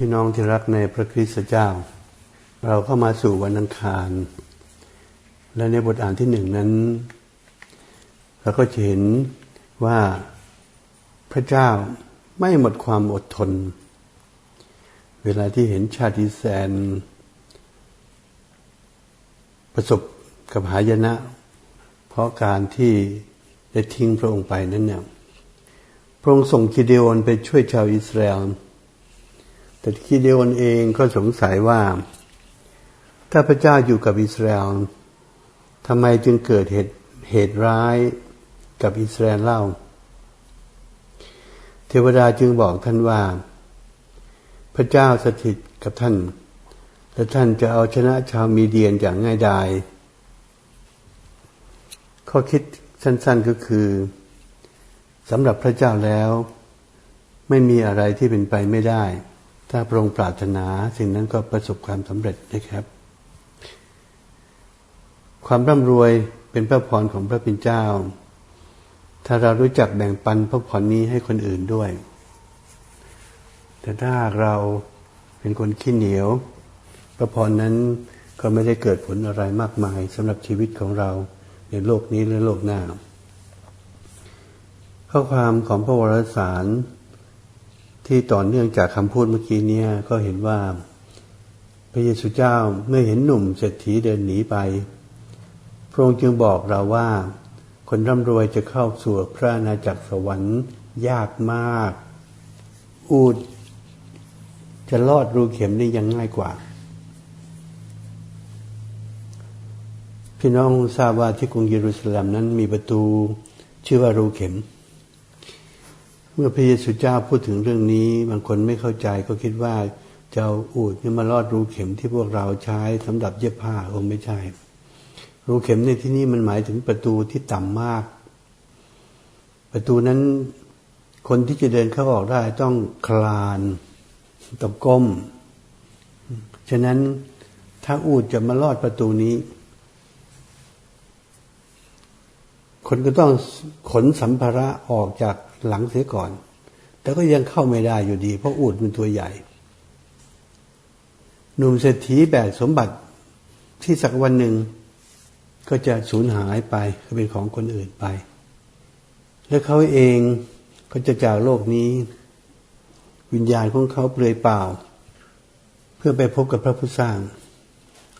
พี่น้องที่รักในพระคริสต์เจ้า เราเข้ามาสู่วันอังคาร และในบทอ่านที่หนึ่งนั้น เราก็จะเห็นว่าพระเจ้าไม่หมดความอดทน เวลาที่เห็นชาติแสน ประสบกับหายนะ เพราะการที่ได้ทิ้งพระองค์ไปนั้นเนี่ยพระองค์ส่งกิเดโอนไปช่วยชาวอิสราเอล แต่กิเดโอนเองก็สงสัยว่า ถ้าพระเจ้าอยู่กับอิสราเอลทำไมจึงเกิดเหตุเหตุร้ายกับอิสราเอลเล่า เทวดาจึงบอกท่านว่า พระเจ้าสถิตกับท่าน และท่านจะเอาชนะชาวมีเดียนอย่างง่ายดายข้อคิดสั้น ๆก็คือสำหรับพระเจ้าแล้ว ไม่มีอะไรที่เป็นไปไม่ได้ ถ้าพระองค์ปรารถนาสิ่งนั้นก็ประสบความสำเร็จนะครับ ความร่ำรวยเป็นพระพรของพระเป็นเจ้า ถ้าเรารู้จักแบ่งปันพระพรนี้ให้คนอื่นด้วย แต่ถ้าเราเป็นคนขี้เหนียว พระพรนั้นก็ไม่ได้เกิดผลอะไรมากมายสำหรับชีวิตของเราในโลกนี้และโลกหน้า ข้อความของพระวรสาร ที่ต่อเนื่องจากคำพูดเมื่อกี้นี้ก็เห็นว่าพระเยซูเจ้าเมื่อเห็นหนุ่มเศรษฐีเดินหนีไป พระองค์จึงบอกเราว่า คนร่ำรวยจะเข้าสู่พระนาจักรสวรรค์ยากมาก อูดจะลอดรูเข็มนี่ยังง่ายกว่า พี่น้องทราบว่าที่กรุงเยรูซาเล็มนั้นมีประตูชื่อว่ารูเข็ม เมื่อพระเยซูเจ้าพูดถึงเรื่องนี้บางคนไม่เข้าใจก็คิดว่าจะเอาอูดนี่มาลอดรูเข็มที่พวกเราใช้สำหรับเย็บผ้าคงไม่ใช่ รูเข็มในที่นี้มันหมายถึงประตูที่ต่ำมาก ประตูนั้นคนที่จะเดินเข้าออกได้ต้องคลานต้องก้ม ฉะนั้นถ้าอูดจะมาลอดประตูนี้ คนก็ต้องขนสัมภาระออกจาก หลังเสียก่อน แต่ก็ยังเข้าไม่ได้อยู่ดี เพราะอูดมันตัวใหญ่ หนุ่มเศรษฐีแบกสมบัติที่สักวันหนึ่งก็จะสูญหายไปก็เป็นของคนอื่นไป และเขาเองก็จะจากโลกนี้ วิญญาณของเขาเปลือยเปล่า เพื่อไปพบกับพระผู้สร้าง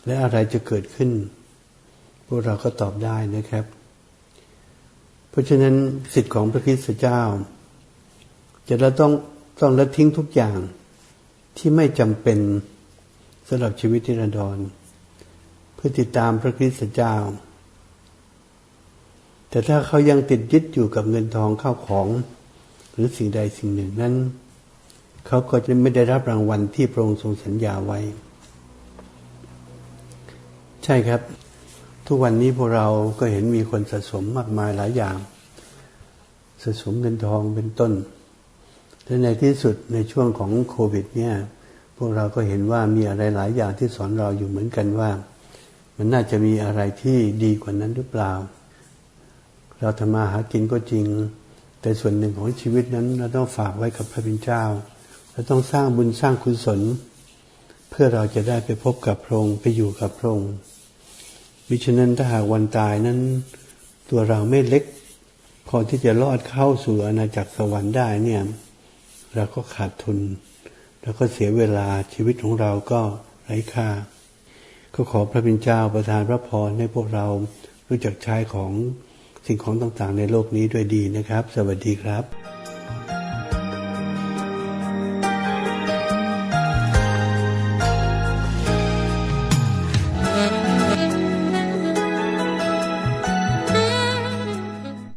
และอะไรจะเกิดขึ้น พวกเราก็ตอบได้นะครับ ราะฉะนั้นสิทธิ์ของพระคริสตเจ้า จะเราต้องต้องละทิ้งทุกอย่างที่ไม่จำเป็นสำหรับชีวิตนิรันดรเพื่อติดตามพระคริสตเจ้า แต่ถ้าเขายังติดยึดอยู่กับเงินทองข้าวของ หรือสิ่งใดสิ่งหนึ่งนั้น เขาก็จะไม่ได้รับรางวัลที่พระองค์ทรงสัญญาไว้ ใช่ครับ ทุกวันนี้พวกเราก็เห็นมีคนสะสมมากมายหลายอย่าง สะสมเงินทองเป็นต้นและในที่สุดในช่วงของโควิด เนี่ย พวกเราก็เห็นว่ามีอะไรหลายอย่างที่สอนเราอยู่เหมือนกันว่า มันน่าจะมีอะไรที่ดีกว่านั้นหรือเปล่า เราทำมาหากินก็จริง แต่ส่วนหนึ่งของชีวิตนั้น เราต้องฝากไว้กับพระเป็นเจ้าเราต้องสร้างบุญสร้างคุณศล เพื่อเราจะได้ไปพบกับพระองค์ไปอยู่กับพระองค์ มิฉะนั้นถ้าหากวันตายนั้น ตัวเราไม่เล็ก พอที่จะรอดเข้าสู่อาณาจักรสวรรค์ได้เนี่ย เราก็ขาดทุน แล้วก็เสียเวลาชีวิตของเราก็ไร้ค่า ก็ขอพระบิณเจ้าประทานพระพรให้พวกเรารู้จักใช้ของสิ่งของต่างๆ ในโลกนี้ด้วยดีนะครับ สวัสดีครับ